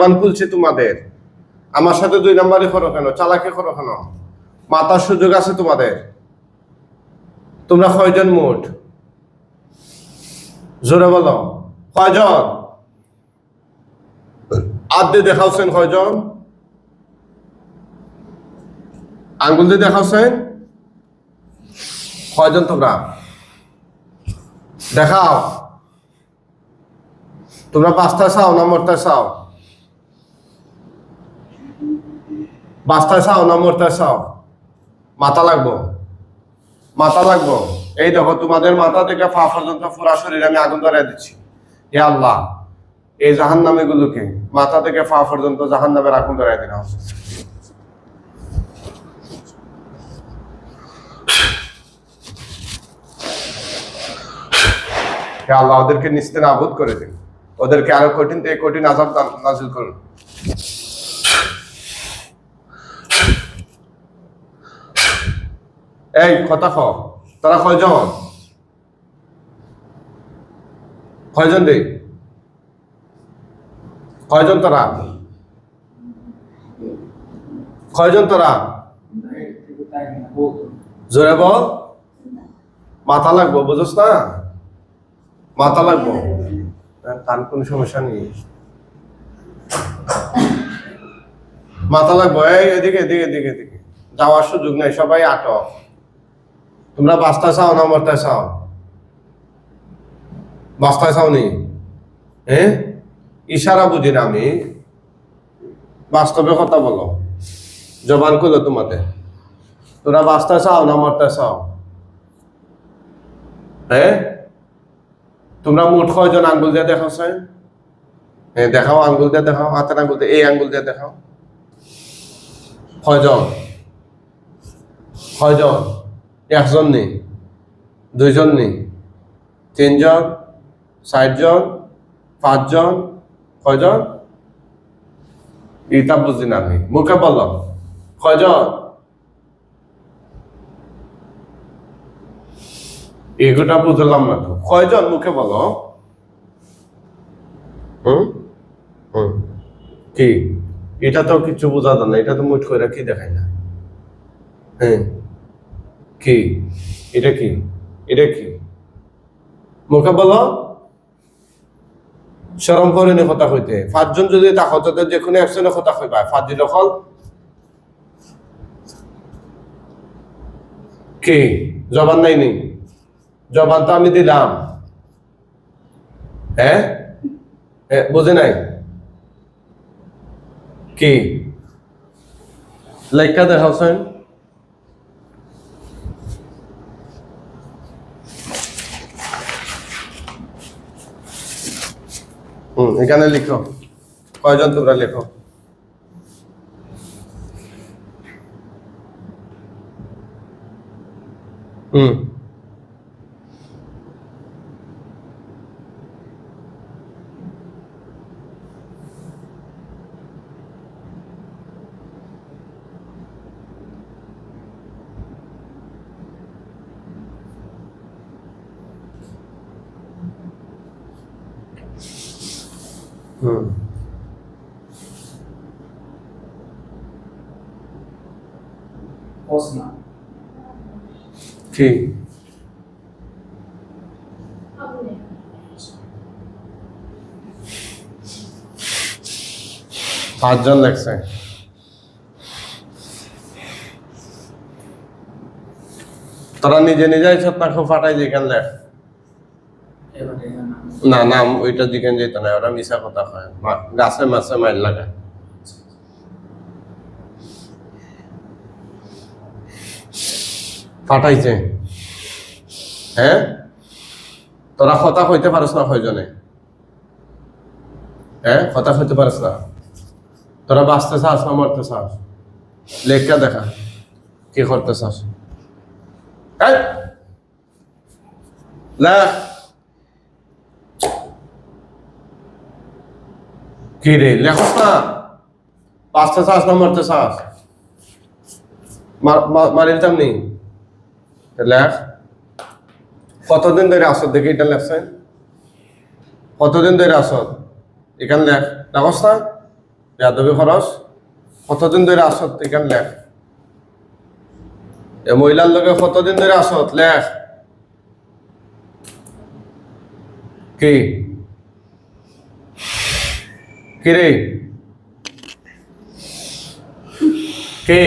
জবান খুলছে তোমাদের। আমার সাথে দুই নাম্বারই করো কেন? চালাকে করো কেন? মাতার সুযোগ আছে তোমাদের। তোমরা কয়জন মোট? জোরে বলো। কয়জন? আদ্যে দেখাওছেন কয়জন? আঙ্গুল দিয়ে দেখাওছেন? কয়জন তোমরা? দেখাও। তোমরা পাঁচটা চাও না মরটায় চাও? পাঁচটায় চাও না মরটায় চাও? মাথা লাগবো? মাথা লাগবো? এই দেখো, তোমাদের মাথা থেকে পা পর্যন্ত পুরা শরীর আমি আগুন ধরে দিচ্ছি। হে আল্লাহ, এই জাহান নামে গুলোকে মাথা থেকে পা পর্যন্ত জাহান নামের আগুন ধরে দিলাম হে আল্লাহ, ওদেরকে নিস্তে নাবুদ করে দিন। ওদেরকে আরও কঠিন থেকে কঠিন আজাব দান- নাজিল করুন। এই, কথা খ তারা কয়জন? কয়জন রে? কয়জন তারা? কয়জন তারা? জোরে বল। মাথা লাগবো বুঝছ না? মাথা লাগবো। তার কোনো সমস্যা নেই। মাথা লাগবো। এই, এদিকে এদিকে এদিকে এদিকে। যাওয়ার সুযোগ নেই। সবাই আটক। তোমরা বাস্তায় চাও না মরতায় চাও? বাস্তায় চাও নি হ্যাঁ ইশারা বুঝি না আমি। বাস্তবে কথা বলো। জবান করল তোমাদের তোরা বাস্তায় চাও না মরতায় চাও? হ্যাঁ তোমরা মোট কয়জন আঙ্গুল দিয়ে দেখাও স্যার হ্যাঁ দেখাও আঙ্গুল দিয়ে দেখাও, হাতের আঙ্গুল দিয়ে, এই আঙ্গুল দিয়ে দেখাও। কয়জন? কয়জন? একজন নেই, দুইজন নেই, তিনজন ষাটজন পাঁচজন, কয়জন? এটা বুঝি না আমি মুখে বল কয়জন? এগুটা বুঝলাম না তো। কয়জন মুখে বলো? কি? এটা তো কিছু বোঝা যায় না, এটা তো মুঠ করে কি দেখায় না? হ্যাঁ। কি? এটা কি? এটা কি? মুখে বলো। সরম করে নি কথা কইতে। পাঁচজন যদি তাক তাদের যে কোনো একজনের কথা পাঁচ দিন অকল। কি? জবান নাই নি? জবান তো আমি দিলাম। হ্যাঁ? বুঝে নাই? কি? লেখা দেখাওছেন হুম এখানে লিখো। কয়জন তোমরা লেখো? হুম। হুম। কি? পাঁচজন লেখছে তোরা নিজে নিজেই ছত্তা খুব ফাটাই যেখান লেখ না, নাম ওইটা যেখান যেত না, ওরা মিশা কথা মা- গাছে মাছে মাইল লাগায়। ফাটাইছে। হ্যাঁ? তোরা কথা কইতে পারস না কয়জনে? হ্যাঁ? কথা কইতে পারস না? তোরা বাঁচতে চাস না মরতে চাস? লেখা দেখা, কি করতে চাস? এই! লেখ কি রে? না। বাঁচতে চাস না মরতে চাস মারিল চামনি লেখ। কতদিন ধরে আসত দেখি এটা লেখছেন। কতদিন ধরে আসত এখানে লেখ। লেখস না? বেয়াদবি খরচ। কতদিন ধরে আসত এখান লেখ। এ মহিলার লগে কতদিন ধরে আসত লেখ। কি? কি রে কে?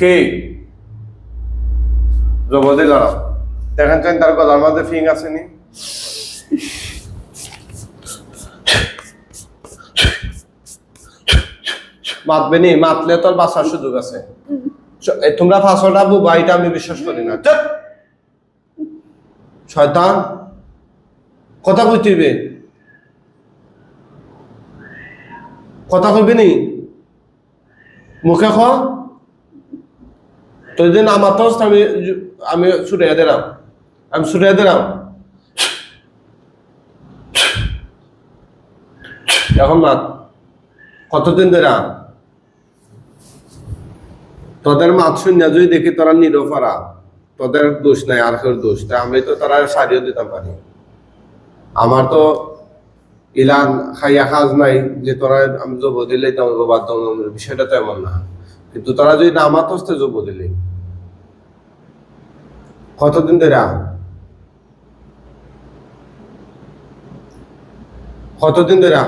কে? জবদি লড়াও দেখেন চান তার গলার মধ্যে ফিং আসেনি। মাতবে নি? মাতলে তোর বাঁচার সুযোগ আছে। তোমরা ফাঁসটা বুবা এটা আমি বিশ্বাস করি না! শয়তান! কথা কইতিবে কথা কইবি নি? মুখে খ। তো আমার তো আমি আমি ছুটে দিলাম। আমি ছুটে দিলাম। এখন না, কতদিন ধরে? তোদের মাত শূন্য যদি দেখি তোরা নিরফারা তোদের দোষ নাই, আর কেউ দোষ। তাই আমি তো তারা সারিয়ে দিতে পারি। আমার তো ইলান খাইয়া খাজ নাই, যে তোরা আমি জব দিলে তোমাকে দাও বিষয়টা তো এমন না। কিন্তু তোরা যদি না আমার তো জব দিলে, কতদিন ধরে? কতদিন ধরে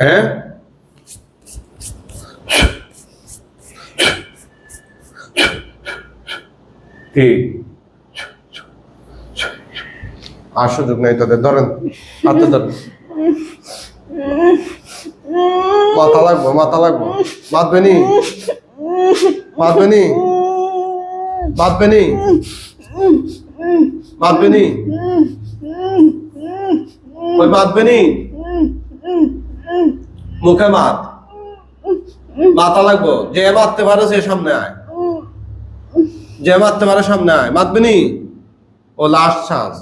হ্যাঁ? কি? আর সুযোগ নেই তাদের, ধরেন। হাতে ধরেন মাথা লাগবো মাথা লাগবো। বাঁধবে নি? বাঁধবে নি? বাঁধবে নি? বাঁধবে নি? ওই বাঁধবে নি? মুখে মাত। মাথা লাগবো। যে মারতে পারে সে সামনে আয়। যে মারতে পারে সামনে আয়। মারবে নি? ও লাস্ট চান্স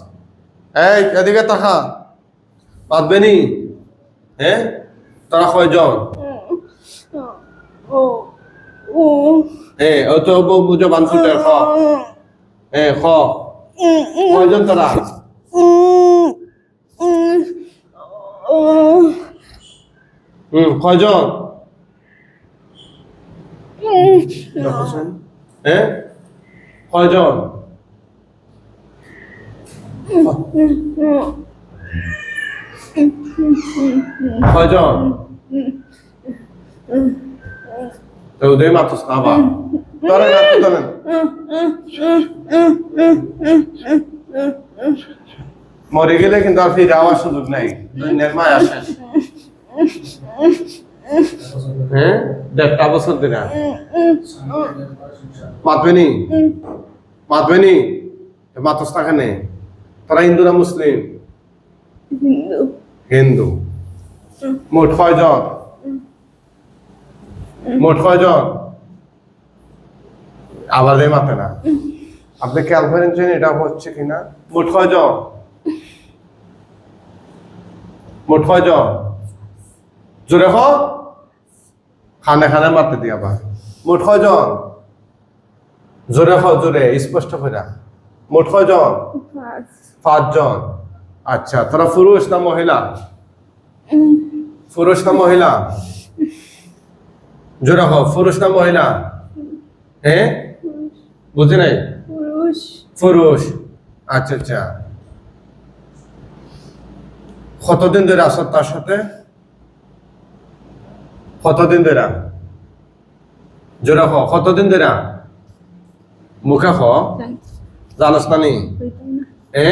এই এদিকে তাকা। মারবে নি হ্যাঁ তারা কয়জন হ্যাঁ ও তো বুঝো বানফুটের খ। হ্যাঁ খ। কয়জন তারা? হুম কয়জন? হ্যাঁ কয়জন? কয়জন উদয় মাত্র আবার ধরেন আপনি ধরেন মরে গেলে কিন্তু আর ফিরে আওয়ার সুযোগ নাই দুনিয়ার মায় আসে হ্যাঁ দেড়টা বছর দিনা মাতবেনি মাতবেনি মাতস থাকেনে তারা হিন্দু না মুসলিম? হিন্দু। মোট কয়জন? মোট কয়জন? আবার এই মাতে না আপনি খেয়াল করেছেন এটা হচ্ছে কিনা? মোট কয়জন? মোট কয়জন? জোরে হ। খানে খানে মারতে দিয়া আবার। মোট কয়জন? জোরে হ জোরে স্পষ্ট করে মোট কয়জন? পাঁচজন। আচ্ছা তোরা পুরুষ না মহিলা? পুরুষ না মহিলা? জোরে হ পুরুষ না মহিলা? হ্যাঁ বুঝে নাই? পুরুষ পুরুষ আচ্ছা আচ্ছা। কতদিন ধরে আসত তার সাথে? কতদিন ধরে? জোরে খ কতদিন ধরে? মুখে জানস না না? এ?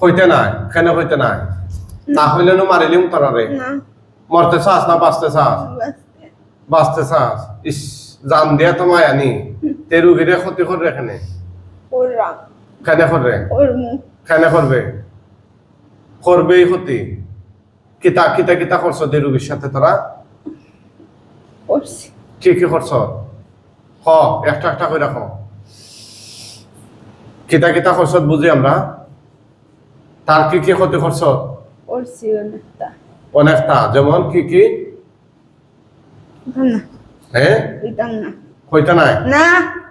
হইতাম না নাই কেন হইতে নাই? না। হইলে নো মারিলিম তোরারে না। মরতে চাস না বাঁচতে চাস? বাঁচতে। বাঁচতে চাস? ইস জান দিয়া তো মায়া নি। তে রুগীরে ক্ষতি করে এখানে ওর। রাগ কেন করে ওর কেন করবে? করবেই ক্ষতি। কিতা কিতা কিতা করছ দে রুগীর সাথে তোরা? করছি। কি কি করছ? হ একটা একটা করে রাখো কিতা কিতা করছ বুঝি আমরা? তার কি কি ক্ষতি করছি অনেকটা যেমন কি কি? না হ্যাঁ না নাই না।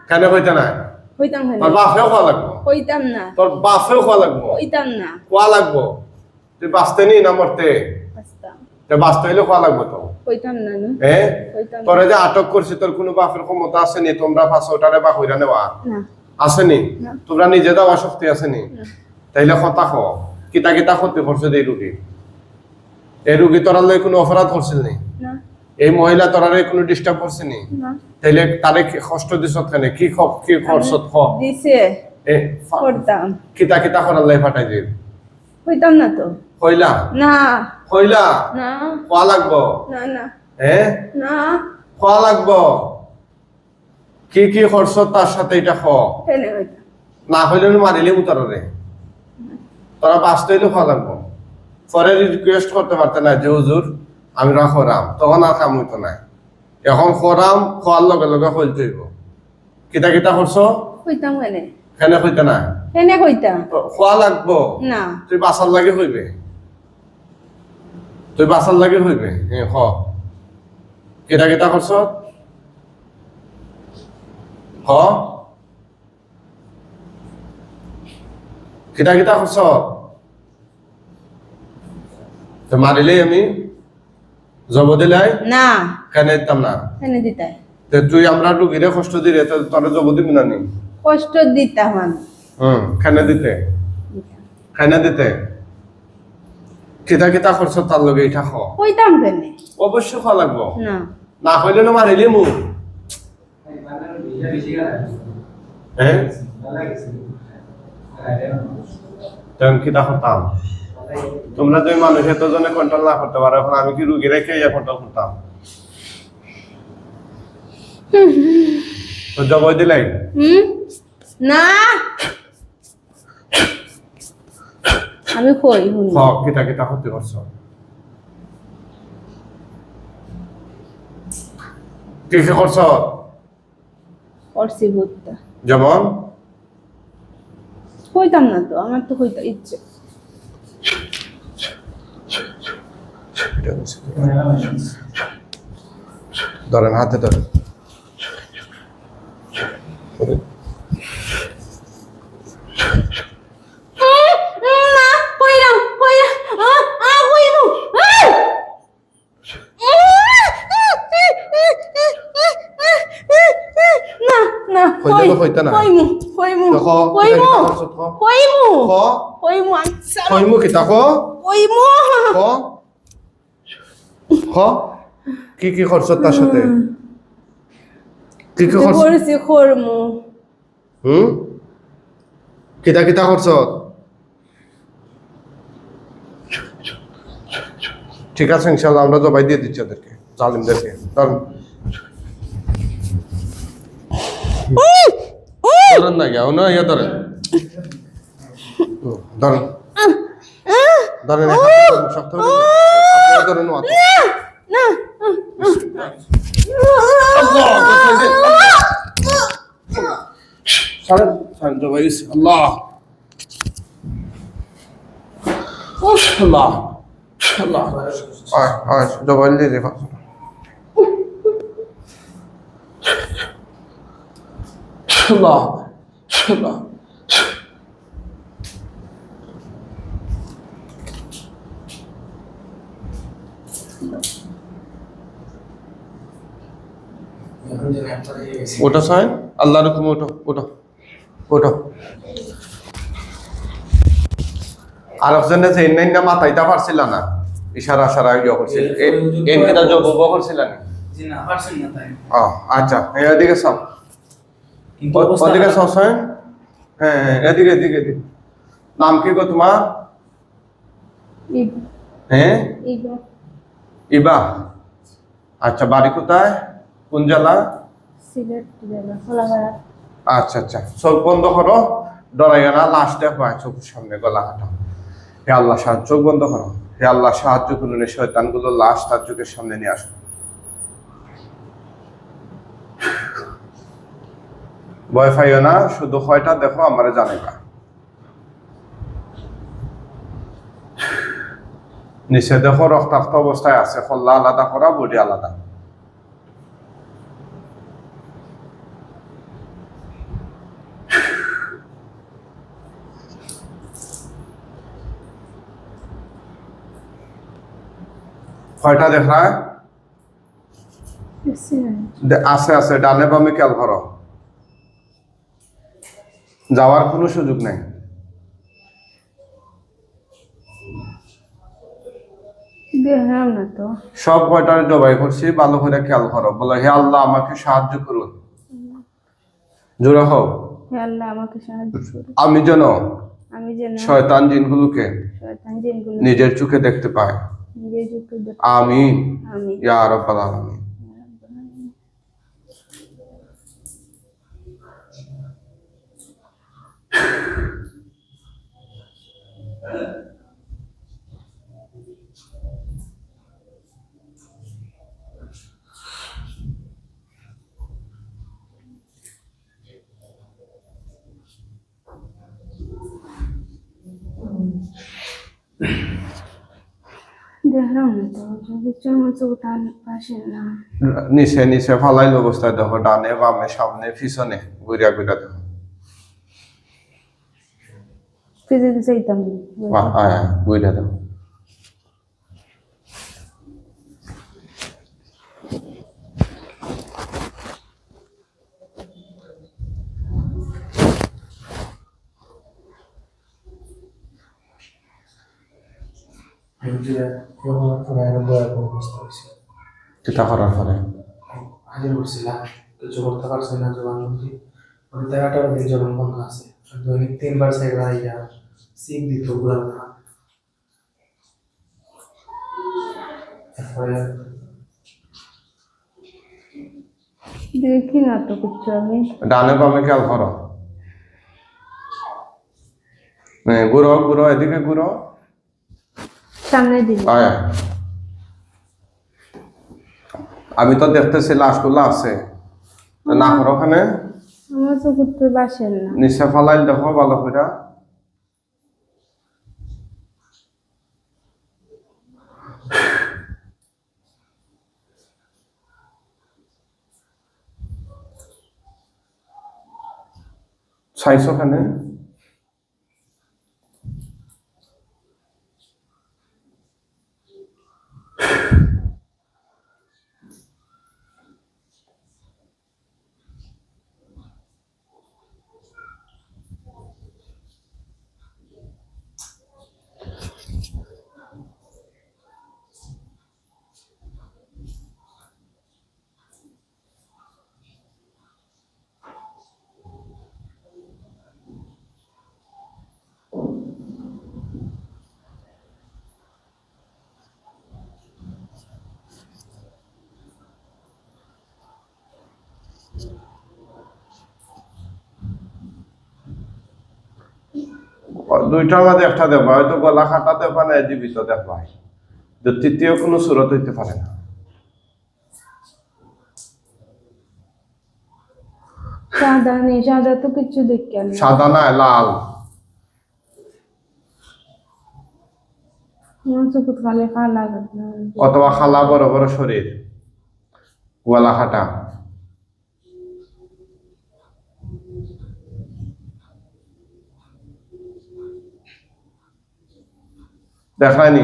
কেন হইতে নাই তোর না বাপেও খাওয়া লাগবো? হইতাম না। তোর বাপেও খাওয়া লাগবো? হইতাম না। কোয়া লাগবো? তুই বাঁচতে নি না মরতে আসতাম তে বাঁচতে হইলে খোয়া লাগবে তো কইতাম না হ্যাঁ কইতাম যে আটক করছি তোর কোনো বাপের ক্ষমতা আসেনি তোমরা পাঁচ ওটারে বা হইরা নেওয়া না। আসেনি। তোমরা নিজে দেওয়া শক্তি আসেনি তাইলে কথা খ কিতা কিতা ক্ষতি করছে এই রুগী এই রুগী তোরা লই কোনো অপরাধ করছিল নি? এই মহিলা তোরারে কোনো ডিস্টার্ব করছে নি? তাইলে তারে কষ্ট দিছ কেন কি খ কি খরচত খ? দিছে। এ করতাম কিতা কিতা করার লাই ফাটাই দিন কইতাম না তো। কইলা? না। কইলা? না। খোয়া লাগবো? না না। হ্যাঁ না। খোয়া লাগবো? কি কি খরচ তার সাথে এটা খ? না হইলে মারিলে উতারে তোরা বাঁচতে হইলে খোয়া লাগবো। পরে রিকোয়েস্ট করতে পারতে না যে হুজুর আমি রা খরাম তখন আর কাম হইতো না এখন খরাম খোয়ার লগে লগে হইতে হইব। কিতা কিতা করছ কইতাম হেনে কেনে হইতে না হেনে কইতাম তো খোয়া লাগবো? না। তুই বাসার লাগে হইবে তুই বাসার লাগে হইবে এ হ কিতা কিতা করছ হ কিতা কিতা তো মারিলেই আমি জব দিলাই না কেন দিতাম না হেনে দিতাই তো তুই আমরা রুগীরে কষ্ট দিলে তো তোর জব দিবি না নি কষ্ট দিতাম আমি হুম কেন দিতে। কেন দিতে কিতা কিতা করছ তার লগে এটা খ কইতাম কেনে অবশ্যই খাওয়া লাগবো না না হইলে না মারিলে মু হ্যাঁ? তেমন কিতা করতাম তোমরা যদি মানুষ এতজনে কন্ট্রোল না করতে পারো এখন আমি কি রুগী রেখে ইয়ে কন্ট্রোল করতাম? তো জবই দিলাই না! আমি কই হুন হ কিতা কিতা ক্ষতি করছ? কি কি করছ? করছি ভূতটা। যেমন? হইতাম না তো আমার তো হইতে ইচ্ছে। ধরেন হাতে ধরেন। না কইলে তো কইতা না। কইমু ক ক ক করছ তার সাথে কি কি করছ করছি করমু হুম কিতা কিতা করছ ঠিক আছে ইনশাল্লাহ আমরা জবাই দিয়ে দিচ্ছি ওদেরকে জালিমদেরকে ধরেন ধরেন না গিয়া না ইয়া ধরেন হুম, ধরেন ধরেন এক হাতে ধরেন, শক্ত করে ধরেন। আপনারা ধরেন মাথা। না দিচ্ছি। আল্লাহ আল্লাহ ওটা ওঠো ওঠো আর একজনে যে এনে না মাথাইতা পারছিল না ইশারা সারা ইয়ে করছিল। এন কিটা জব করছিল না? না না আচ্ছা এদিকে সব। হ্যাঁ হ্যাঁ এদিকে এদিকে এদিকে নাম কি গো তোমার? হ্যাঁ? ইবা। আচ্ছা বাড়ি কোথায়? কোন জেলা? সিলেট জেলা খোলাপাড়া আচ্ছা আচ্ছা। চোখ বন্ধ করো। ডরাইও না দেখো আয় চোখের সামনে গলা কাটা হে আল্লাহ সাহায্য চোখ বন্ধ করো। হে আল্লাহ সাহায্য করুন শয়তানগুলো লাশ তার চোখের সামনে নিয়ে আসো ভয় পাইও না শুধু হয়টা দেখো আমারে জানাইবা। নিচে দেখো রক্তাক্ত অবস্থায় আছে খল্লা আলাদা করা বডি আলাদা। কয়টা বেশি আছে আছে ডানে বামে খেয়াল করো। যাওয়ার কোনো সুযোগ নাই। সব কয়টার জবাই করছি ভালো করে খেয়াল করো। বলো হে আল্লাহ আমাকে সাহায্য করুন। জোরে হোক হে আল্লাহ আমাকে সাহায্য করুন। আমি যেন আমি যেন শয়তান জিনগুলোকে শয়তান জিনগুলো নিজের চোখে দেখতে পাই। নিজের যুক্তি দেব আমি আমি ইয়া রাব্বাল আলামিন দেখলাম না তো কিছু আমার চোখ টান পাশে না নিচে নিচে ফালাইল অবস্থায় দেখো ডানে বামে সামনে পিছনে ঘুরিয়া ঘুরিয়া দেখো দিতে চাইতাম আ- আয়া ঘুরিয়া দেখো চিন্তা করার হাজির করছিলাম কিছু করতে পারছি না। জবান বন্ধি ওই জবান আছে দৈনিক তিনবার সাইড আইয়া সিক দিত তারপরে দেখি না তো কিছু আমি। ডানে বামে খেয়াল করো। ঘুরো ঘুরো এদিকে ঘুরো সামনে দিন আয়া আমি তো দেখতেছি লাশগুলো আছে না ওখানে। আমার তো তো বাসেন না। নিচে ফালাইল দেখো ভালো করে চাইছো ওখানে দুইটার মাঝে একটা দেখবা হয়তো গলা খাটা দেখবা না জীবিত দেখবা তো তৃতীয় কোনো সুরত হইতে পারে না। সাদা নেই সাদা তো কিছু দেখি না সাদা না লাল। অথবা খালা বড় বড় শরীর গলা খাটা। দেখায়নি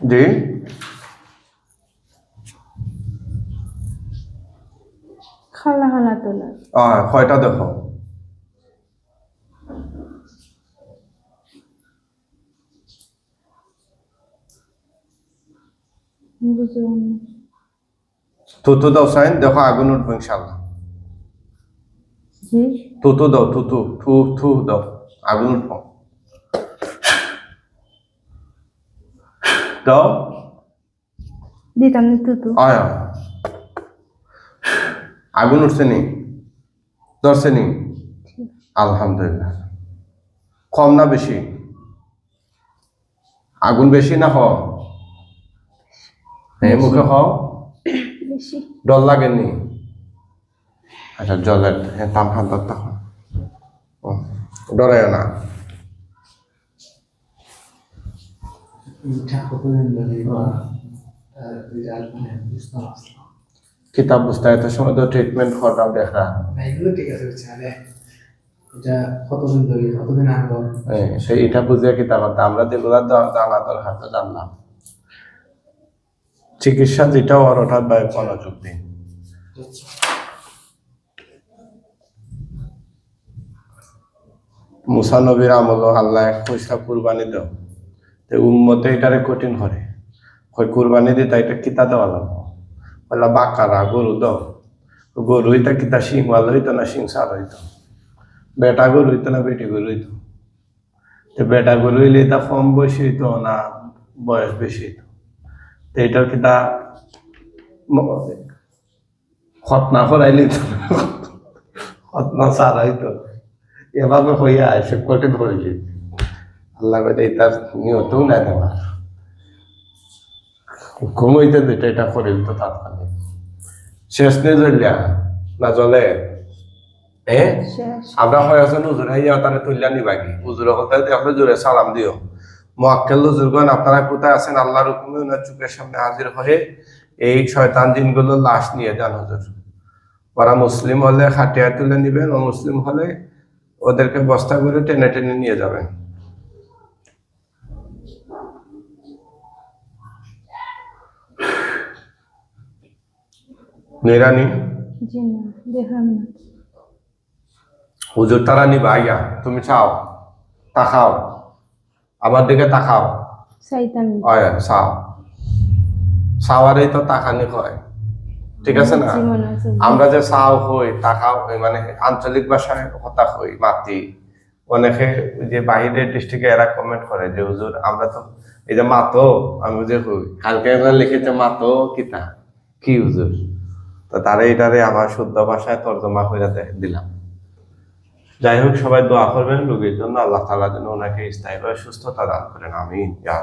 জি খালা খালা তোলা আহ, কয়টা দেখো বুঝলাম না থুতু দাও সাইন দেখো আগুন উঠবো ইনশাল্লাহ থুতু দাও থুতু থু থু দাও আগুন উঠবো। দাও। দিতাম না তো তো আয়। আগুন উঠছে নি? ধরছে নি? আলহামদুলিল্লাহ। কম না বেশি? আগুন বেশি না হ মুখে হ বেশি ডর লাগেনি? আচ্ছা জলের হ্যাঁ তাম হাত ধরতে হয় ডরায় না। রেজাল্ট মানে কিতাব বুঝতে এত সময় তো ট্রিটমেন্ট করা দেখা এগুলো ঠিক আছে এটা কতদিন ধরে কতদিন আগে এটা বুঝে কিতাব আমরা যেগুলো দরকার তো জানলাম। চিকিৎসা যেটা ওর ওঠার বা মনোযোগ দিন মুসা নবীর আমল আল্লাহ এক পয়সা কুরবানি দাও। তো উম্মতে এটারে কঠিন করে। কই কুরবানি দিতে এটা কিতা দেওয়া লাগবো? বললা, বাকারা, গরু দাও। গরু হইতা কিতা শিং ওয়াল হইতো না শিং, সার হইতো? বেটা গরু হইতো না বেটি গরু হইতো? তো বেটা গরু হইলে তা কম বয়সী হইতো না বয়স বেশি হইতো? তো এটার কিতা খতনা করাইলি তো। খতনা সার হইতো এভাবে হইয়া এসে কঠিন করিলি আল্লাহ কইতে তার নিয়তও নাই দেওয়ার ঘুমাইতে দিতে এটা করে দিত তাৎক্ষণিক শেষ নেই জ্বলিয়া? না জ্বলে এ শেষ। আমরা হয় আছেন হুজুর হাইয়া তারে তুলিয়া নিবাগি। হুজুর হতে আপনি জোরে সালাম দিও মোয়াক্কেল হুজুরগণ আপনারা কোথায় আছেন? আল্লাহর হুকুমে ওনার চোখের সামনে হাজির হয়ে এই শয়তান জিনগুলো লাশ নিয়ে যান হুজুর। ওরা মুসলিম হলে খাটিয়া তুলে নিবেন ও মুসলিম হলে ওদেরকে বস্তা করে টেনে টেনে নিয়ে যাবেন। নিরানি? হুজুর তারা নিবা আইয়া তুমি চাও? তাকাও আমার দিকে তাকাও। অয় চাওয়ারই তো তাকানি হয় ঠিক আছে না? আমরা যে চাও হই তাকাও হই মানে আঞ্চলিক ভাষায় কথা হই মাতি। অনেকে যে বাহিরের ডিস্ট্রিক্টে এরা কমেন্ট করে যে হুজুর আমরা তো এই যে মাতো আমি যে হই কালকে এরা লিখেছে মাতো কিতা? কি হুজুর? তো তারে এটারে আমার শুদ্ধ ভাষায় তর্জমা দে- দিলাম। যাই হোক, সবাই দোয়া করবেন, রোগীর জন্য আল্লাহ তালা যেন ওনাকে স্থায়ীভাবে সুস্থতা দান করেন। আমিন। ইয়া